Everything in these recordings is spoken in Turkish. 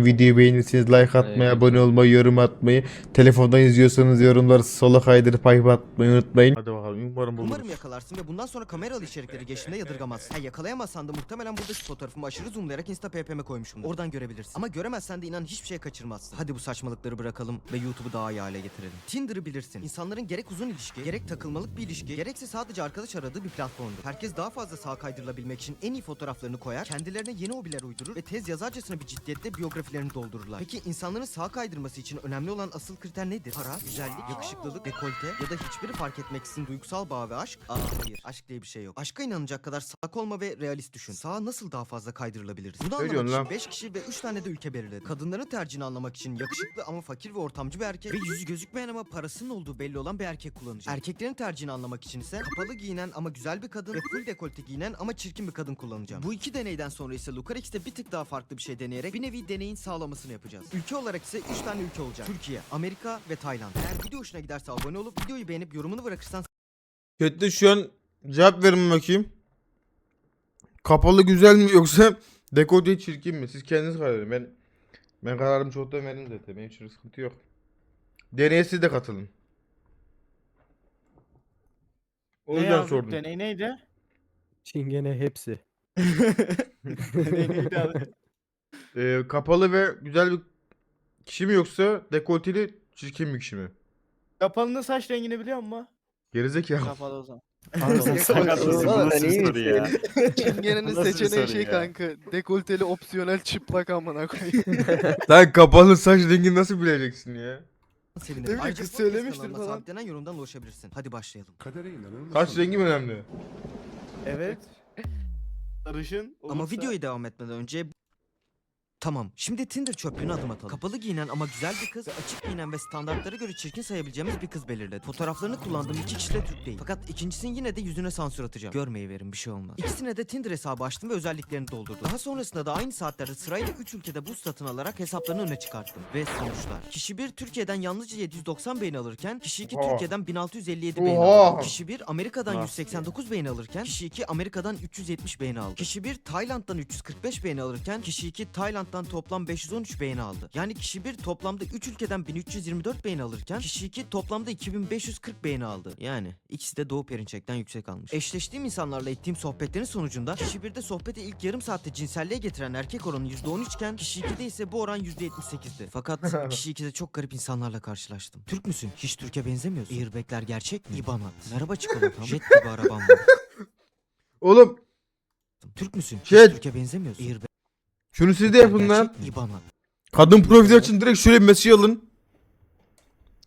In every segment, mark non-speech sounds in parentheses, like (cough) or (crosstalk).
Videoyu beğenirseniz like atmayı, Evet. abone olmayı, yorum atmayı, telefondan izliyorsanız yorumları sola kaydırıp hype atmayı unutmayın. Hadi bakalım umarım buluruz. Umarım yakalarsın ve bundan sonra kameralı içerikleri geçtiğinde yadırgamazsın. Ha yakalayamazsan da muhtemelen buradaki fotoğrafımı aşırı zoomlayarak Insta PP'me koymuşum. Oradan görebilirsin. Ama göremezsen de inan hiçbir şey kaçırmazsın. Hadi bu saçmalıkları bırakalım ve YouTube'u daha iyi hale getirelim. Tinder'ı bilirsin. İnsanların gerek uzun ilişki, gerek takılmalık bir ilişki, gerekse sadece arkadaş aradığı bir platformdur. Herkes daha fazla sağ kaydırılabilmek için en iyi fotoğraflarını koyar, kendilerine yeni hobiler uydurur ve tez yazarcasına bir ciddiyette biyografilerini doldururlar. Peki insanların sağ kaydırması için önemli olan asıl kriter nedir? Para, güzellik, yakışıklılık, dekolte ya da hiçbiri fark etmeksizin duygusal bağ ve aşk? Aa hayır, aşk diye bir şey yok. Aşka inanacak kadar sağ olma ve realist düşün. Sağa nasıl daha fazla kaydırılabiliriz? Bunu anlamak diyorsun için lan? 5 kişi ve 3 tane de ülke belirledi. Kadınların tercihini anlamak için yakışıklı ama fakir ve ortamcı bir erkek ve yüzü gözükmeyen ama parasının olduğu belli olan bir erkek kullanacağım. Erkeklerin tercihini anlamak için ise kapalı giyinen ama güzel bir kadın ve full dekolte giyinen ama çirkin bir kadın kullanacağım. Bu iki deneyden sonra ise Lucarix'te bir tık daha farklı bir şey deneyerek bir nevi deneyin sağlamasını yapacağız. Ülke olarak ise 3 tane ülke olacak. Türkiye, Amerika ve Tayland. Eğer video hoşuna giderse abone olup videoyu beğenip yorumunu bırakırsan Chatte şu an cevap verin bakayım. Kapalı güzel mi yoksa (laughs) dekolte çirkin mi? Siz kendiniz karar verin. Ben ben kararımı çoktan verdim zaten. Benim için sıkıntı yok. Deneye siz de katılın. O Ne yüzden yazdık? sordum. Deney neydi? Çingene hepsi. (laughs) Deney neydi abi? Ee, kapalı ve güzel bir kişi mi yoksa dekolteli çirkin bir kişi mi? Kapalının saç rengini biliyor musun? Gerizekalı. Kapalı o zaman. Soru ya? Çingene'nin Nasıl bir seçeneği soru şey ya? kanka. Dekolteli opsiyonel çıplak amına koyayım. (laughs) Lan kapalı saç rengi nasıl bileceksin ya? sevinirim. bileyim, kız söylemiştir falan. sabitlenen yorumdan ulaşabilirsin. Hadi başlayalım. Saç rengi mi önemli? Evet. Sarışın. Ama olursa- videoya devam etmeden önce Tamam. Şimdi Tinder çöplüğüne adım atalım. Kapalı giyinen ama güzel bir kız ve açık giyinen ve standartlara göre çirkin sayabileceğimiz bir kız belirledi. Fotoğraflarını kullandığım iki kişi de Türk değil. Fakat ikincisinin yine de yüzüne sansür atacağım. Görmeyi verin bir şey olmaz. İkisine de Tinder hesabı açtım ve özelliklerini doldurdum. Daha sonrasında da aynı saatlerde sırayla 3 ülkede buz satın alarak hesaplarını öne çıkarttım. Ve sonuçlar. Kişi 1 Türkiye'den yalnızca 790 beğeni alırken kişi 2 Oha. Türkiye'den 1657 beğeni Oha. aldı. Kişi 1 Amerika'dan Nasıl 189 beğeni alırken kişi 2 Amerika'dan 370 beğeni aldı. Kişi 1 Tayland'dan 345 beğeni alırken kişi 2 Tayland'dan toplam 513 beğeni aldı. Yani kişi 1 toplamda 3 ülkeden 1324 beğeni alırken kişi 2 toplamda 2540 beğeni aldı. Yani ikisi de Doğu Perinçek'ten yüksek almış. Eşleştiğim insanlarla ettiğim sohbetlerin sonucunda kişi 1'de sohbeti ilk yarım saatte cinselliğe getiren erkek oranı %13 iken kişi 2'de ise bu oran %78'di. Fakat (laughs) kişi 2'de çok garip insanlarla karşılaştım. Türk müsün? Hiç Türkiye benzemiyorsun. Airbag'ler gerçek mi? İban at. Merhaba çikolatam. (laughs) Jet gibi arabam var. Oğlum Türk müsün? Hiç Jet. Türkiye benzemiyorsun. Airbag'ler şunu siz de yapın lan. gerçek? İban at. Kadın profili açın direkt şöyle bir mesaj alın.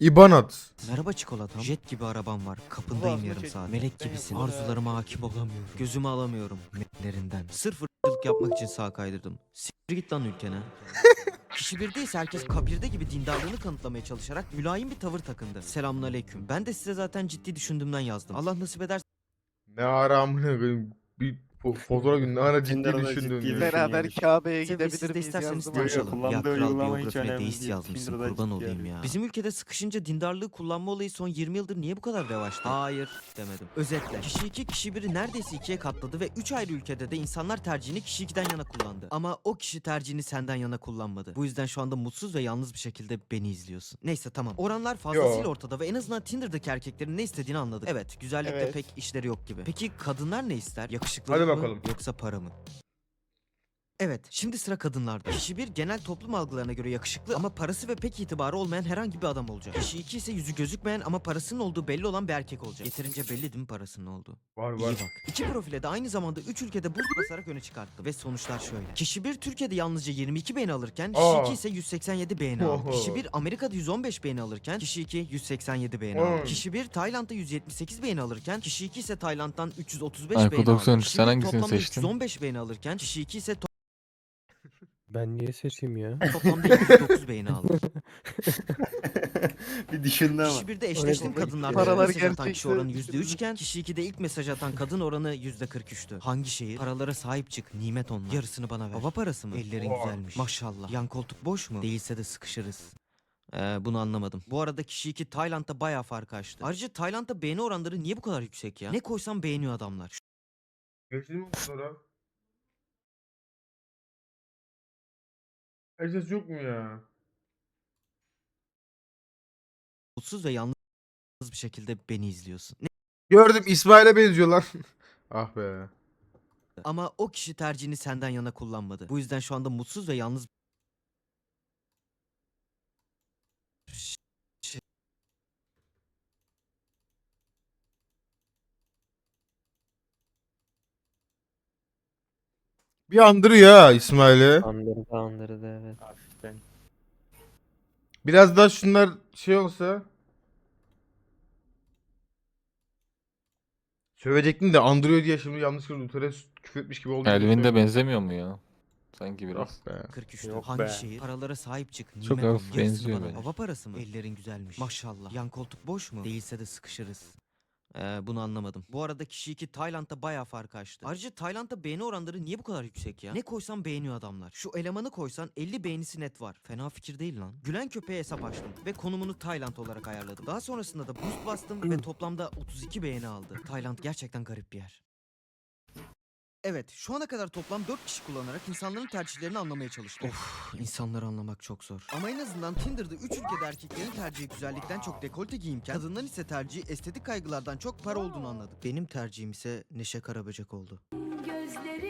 İban at. Merhaba çikolatam. Jet gibi arabam var. Kapındayım yarım şey- saat. Melek ben gibisin. Arzularıma hakim olamıyorum. Gözümü alamıyorum. Metlerinden. Sırf ırkçılık yapmak için sağ kaydırdım. Siktir git lan ülkene. (laughs) Kişi bir değilse herkes kabirde gibi dindarlığını kanıtlamaya çalışarak mülayim bir tavır takındı. Selamun aleyküm. Ben de size zaten ciddi düşündüğümden yazdım. Allah nasip ederse Ne ara amına koyayım. Bir fo- fotoğraf ne ara ciddi Tinder'da düşündün ciddi ya. bir- Beraber. Kabe'ye Siz de gidebilir miyiz isterseniz yazdım. Yok, tanışalım. kullandığı Ya kral uygulama hiç biyografine önemli deist değil. yazmışsın Tinder'da kurban ciddi olayım yani. ya. Bizim ülkede sıkışınca dindarlığı kullanma olayı son 20 yıldır niye bu kadar revaçta? Hayır demedim. Özetle. Kişi 2 kişi biri neredeyse ikiye katladı ve 3 ayrı ülkede de insanlar tercihini kişi 2'den yana kullandı. Ama o kişi tercihini senden yana kullanmadı. Bu yüzden şu anda mutsuz ve yalnız bir şekilde beni izliyorsun. Neyse tamam. Oranlar fazlasıyla Yo. ortada ve en azından Tinder'daki erkeklerin ne istediğini anladık. Evet güzellikte Evet. pek işleri yok gibi. Peki kadınlar ne ister? Yakışıklı Hadi bakalım. yoksa para mı? Evet, şimdi sıra kadınlarda. Kişi bir genel toplum algılarına göre yakışıklı ama parası ve pek itibarı olmayan herhangi bir adam olacak. Kişi iki ise yüzü gözükmeyen ama parasının olduğu belli olan bir erkek olacak. Yeterince belli değil mi parasının olduğu? Var İyi var. bak. İki profile de aynı zamanda üç ülkede buz basarak öne çıkarttım. Ve sonuçlar şöyle. Kişi bir Türkiye'de yalnızca 22 beğeni alırken kişi Aa. iki ise 187 beğeni aldı. Oho. Kişi bir Amerika'da 115 beğeni alırken kişi iki 187 beğeni Hmm. aldı. Kişi bir Tayland'da 178 beğeni alırken kişi iki ise Tayland'dan 335 Alko beğeni aldı. 93, Kişi sen bir hangisini toplamda seçtin? 315 beğeni alırken kişi iki ise Ben niye seçeyim ya? (laughs) toplamda 29 beğeni aldı. (laughs) bir düşündü ama. Kişi 1'de eşleştiğim Oraya kadınlarda Paralar ilk mesaj atan kişi gerçekse oranı %3 iken kişi 2'de ilk mesaj atan kadın oranı %43'tü. Hangi şehir? Paralara sahip çık. Nimet onlar. Yarısını bana ver. Baba parası mı? Ellerin güzelmiş. Maşallah. Yan koltuk boş mu? Değilse de sıkışırız. Ee, bunu anlamadım. Bu arada kişi 2 Tayland'da bayağı fark açtı. Ayrıca Tayland'da beğeni oranları niye bu kadar yüksek ya? Ne koysam beğeniyor adamlar. Geçtin mi bu? Esas yok mu ya? mutsuz ve yalnız bir şekilde beni izliyorsun. Ne- Gördüm İsmail'e benziyorlar. (laughs) ah be. Ama o kişi tercihini senden yana kullanmadı. Bu yüzden şu anda mutsuz ve yalnız Bir andırıyor ha İsmail'i. Andırdı andırdı evet. Hafiften. Biraz daha şunlar şey olsa. Sövecektim de andırıyor diye şimdi yanlışlıkla Lutheran küfür etmiş gibi oldu. Elvin de benzemiyor mu ya? Sanki biraz. Be. 43'te. Yok Hangi be. şehir? Paralara sahip çık. Çok hafif. Yarısını benziyor bana bence. Hava parası mı? Ellerin güzelmiş. Maşallah. Yan koltuk boş mu? Değilse de sıkışırız. Ee, bunu anlamadım. Bu arada kişi 2 Tayland'da bayağı fark açtı. Ayrıca Tayland'da beğeni oranları niye bu kadar yüksek ya? Ne koysan beğeniyor adamlar. Şu elemanı koysan 50 beğenisi net var. Fena fikir değil lan. Gülen köpeğe hesap açtım ve konumunu Tayland olarak ayarladım. Daha sonrasında da boost bastım ve toplamda 32 beğeni aldı. Tayland gerçekten garip bir yer. Evet, şu ana kadar toplam 4 kişi kullanarak insanların tercihlerini anlamaya çalıştım. Of, insanları anlamak çok zor. Ama en azından Tinder'da 3 ülkede erkeklerin tercihi güzellikten çok dekolte giyimken, kadınların ise tercihi estetik kaygılardan çok para olduğunu anladım. Benim tercihim ise Neşe Karaböcek oldu. Gözlerim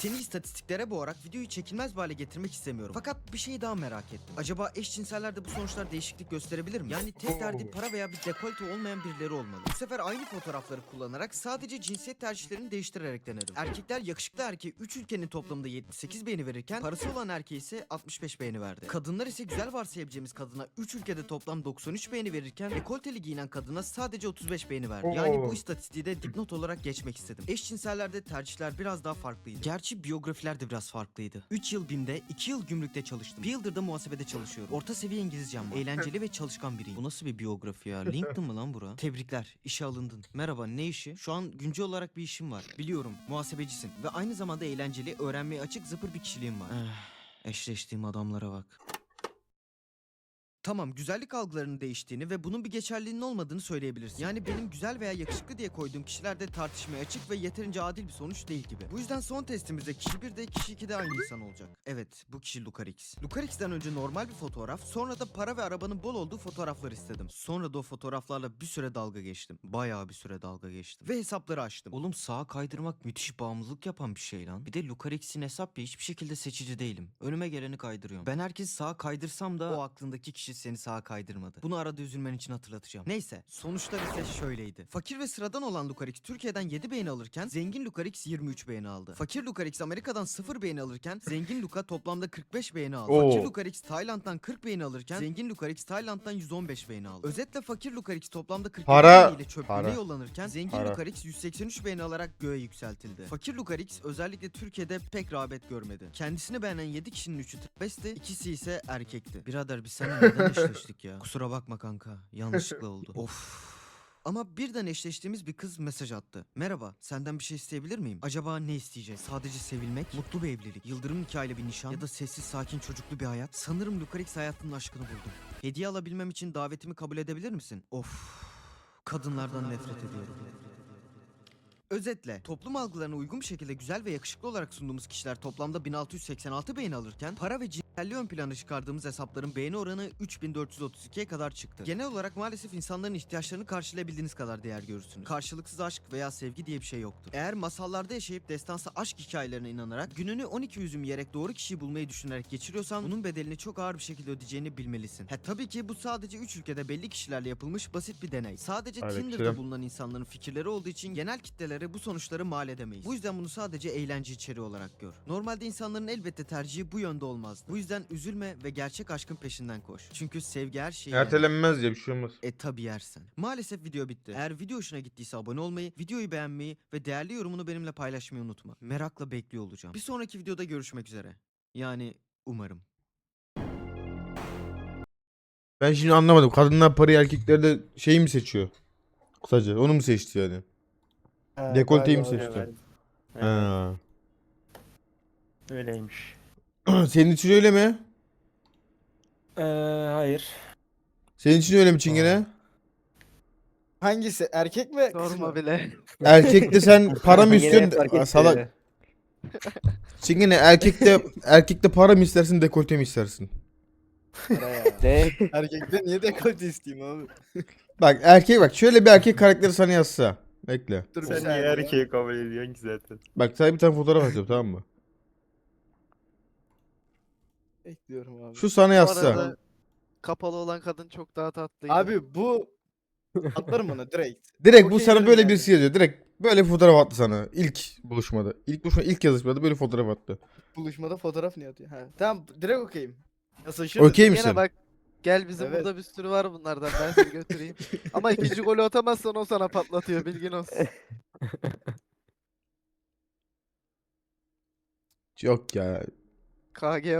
Seni istatistiklere boğarak videoyu çekilmez bir hale getirmek istemiyorum. Fakat bir şeyi daha merak ettim. Acaba eşcinsellerde bu sonuçlar değişiklik gösterebilir mi? Yani tek derdi para veya bir dekolte olmayan birileri olmalı. Bu sefer aynı fotoğrafları kullanarak sadece cinsiyet tercihlerini değiştirerek denedim. Erkekler yakışıklı erkeğe 3 ülkenin toplamında 78 beğeni verirken parası olan erkeğe ise 65 beğeni verdi. Kadınlar ise güzel varsayabileceğimiz kadına 3 ülkede toplam 93 beğeni verirken dekolteli giyinen kadına sadece 35 beğeni verdi. Yani bu istatistiği de dipnot olarak geçmek istedim. Eşcinsellerde tercihler biraz daha farklıydı. Gerçi biyografiler de biraz farklıydı. 3 yıl BİM'de, 2 yıl gümrükte çalıştım. 1 yıldır da muhasebede çalışıyorum. Orta seviye İngilizcem var. Eğlenceli ve çalışkan biriyim. Bu nasıl bir biyografi ya? LinkedIn mı lan bura? Tebrikler, işe alındın. Merhaba, ne işi? Şu an güncel olarak bir işim var. Biliyorum, muhasebecisin. Ve aynı zamanda eğlenceli, öğrenmeye açık, zıpır bir kişiliğim var. Eh, eşleştiğim adamlara bak. Tamam güzellik algılarının değiştiğini ve bunun bir geçerliliğinin olmadığını söyleyebilirsin. Yani benim güzel veya yakışıklı diye koyduğum kişilerde tartışmaya açık ve yeterince adil bir sonuç değil gibi. Bu yüzden son testimizde kişi 1 de kişi 2 de aynı insan olacak. Evet bu kişi Lucarix. Lucarix'ten önce normal bir fotoğraf sonra da para ve arabanın bol olduğu fotoğraflar istedim. Sonra da o fotoğraflarla bir süre dalga geçtim. Bayağı bir süre dalga geçtim. Ve hesapları açtım. Oğlum sağa kaydırmak müthiş bağımlılık yapan bir şey lan. Bir de Lucarix'in hesap ya hiçbir şekilde seçici değilim. Önüme geleni kaydırıyorum. Ben herkesi sağa kaydırsam da o aklındaki kişi seni sağa kaydırmadı. Bunu arada üzülmen için hatırlatacağım. Neyse sonuçlar ise şöyleydi. Fakir ve sıradan olan Lucarix Türkiye'den 7 beğeni alırken zengin Lucarix 23 beğeni aldı. Fakir Lucarix Amerika'dan 0 beğeni alırken zengin Luca toplamda 45 beğeni aldı. Oo. Fakir Lucarix Tayland'dan 40 beğeni alırken zengin Lucarix Tayland'dan 115 beğeni aldı. Özetle fakir Lucarix toplamda 47 Para- beğeniyle çöplüğüne para. yollanırken zengin Para. Lucarix 183 beğeni alarak göğe yükseltildi. Fakir Lucarix özellikle Türkiye'de pek rağbet görmedi. Kendisini beğenen 7 kişinin 3'ü travesti, ikisi ise erkekti. Birader biz seninle neden (laughs) eşleştik ya? Kusura bakma kanka. Yanlışlıkla (laughs) oldu. of. Ama birden eşleştiğimiz bir kız mesaj attı. Merhaba, senden bir şey isteyebilir miyim? Acaba ne isteyeceğiz? Sadece sevilmek, mutlu bir evlilik, yıldırım nikahıyla bir nişan ya da sessiz sakin çocuklu bir hayat. Sanırım Lucarix hayatının aşkını buldum. Hediye alabilmem için davetimi kabul edebilir misin? Of. Kadınlardan nefret ediyorum. Özetle toplum algılarına uygun bir şekilde güzel ve yakışıklı olarak sunduğumuz kişiler toplamda 1686 beğeni alırken para ve cinselliği ön plana çıkardığımız hesapların beğeni oranı 3432'ye kadar çıktı. Genel olarak maalesef insanların ihtiyaçlarını karşılayabildiğiniz kadar değer görürsünüz. Karşılıksız aşk veya sevgi diye bir şey yoktur. Eğer masallarda yaşayıp destansa aşk hikayelerine inanarak gününü 12 üzüm yiyerek doğru kişiyi bulmayı düşünerek geçiriyorsan bunun bedelini çok ağır bir şekilde ödeyeceğini bilmelisin. He tabii ki bu sadece 3 ülkede belli kişilerle yapılmış basit bir deney. Sadece Aleyküm Tinder'da bulunan insanların fikirleri olduğu için genel kitlelere bu sonuçları mal edemeyiz. Bu yüzden bunu sadece eğlence içeriği olarak gör. Normalde insanların elbette tercihi bu yönde olmazdı. Bu yüzden üzülme ve gerçek aşkın peşinden koş. Çünkü sevgi her şeyi. Ertelenmez diye bir şey olmaz. E tabi yersen. Maalesef video bitti. Eğer video hoşuna gittiyse abone olmayı, videoyu beğenmeyi ve değerli yorumunu benimle paylaşmayı unutma. Merakla bekliyor olacağım. Bir sonraki videoda görüşmek üzere. Yani umarım. Ben şimdi anlamadım. Kadınlar parayı erkekler de şey mi seçiyor? Kısaca onu mu seçti yani? Ha, Dekolteyi mi galiba seçti? evet. Evet, Ha. öyleymiş. (clears throat) Senin için öyle mi? Ee, hayır. Senin için öyle mi Çingene? Hangisi? Erkek mi? kız Sorma bile. Erkekte sen (laughs) para mı istiyorsun? Aa. Salak. Çingene erkekte erkekte para mı istersin dekolte mi istersin? (laughs) Para ya. Erkekte niye dekolte isteyeyim abi? Bak erkek bak şöyle bir erkek karakteri sana yazsa. Bekle. Dur bir Sen niye erkeği kabul ediyorsun ki zaten? Bak sana bir tane fotoğraf atacağım tamam mı? Bekliyorum abi. Şu sana Bu yazsa. arada kapalı olan kadın çok daha tatlıydı. Abi bu (laughs) atlarım ona direkt. Direkt bu Okey sana derim böyle yani. birisi yazıyor. Direkt böyle fotoğraf attı sana. İlk buluşmada. İlk buluşma ilk yazışmada böyle fotoğraf attı. Buluşmada fotoğraf niye atıyor? Ha. Tamam direkt okeyim. Yazışırız. Okey misin? bak gel bizim Evet. burada bir sürü var bunlardan ben seni götüreyim. (laughs) Ama ikinci golü atamazsan o sana patlatıyor bilgin olsun. (laughs) Yok ya. KG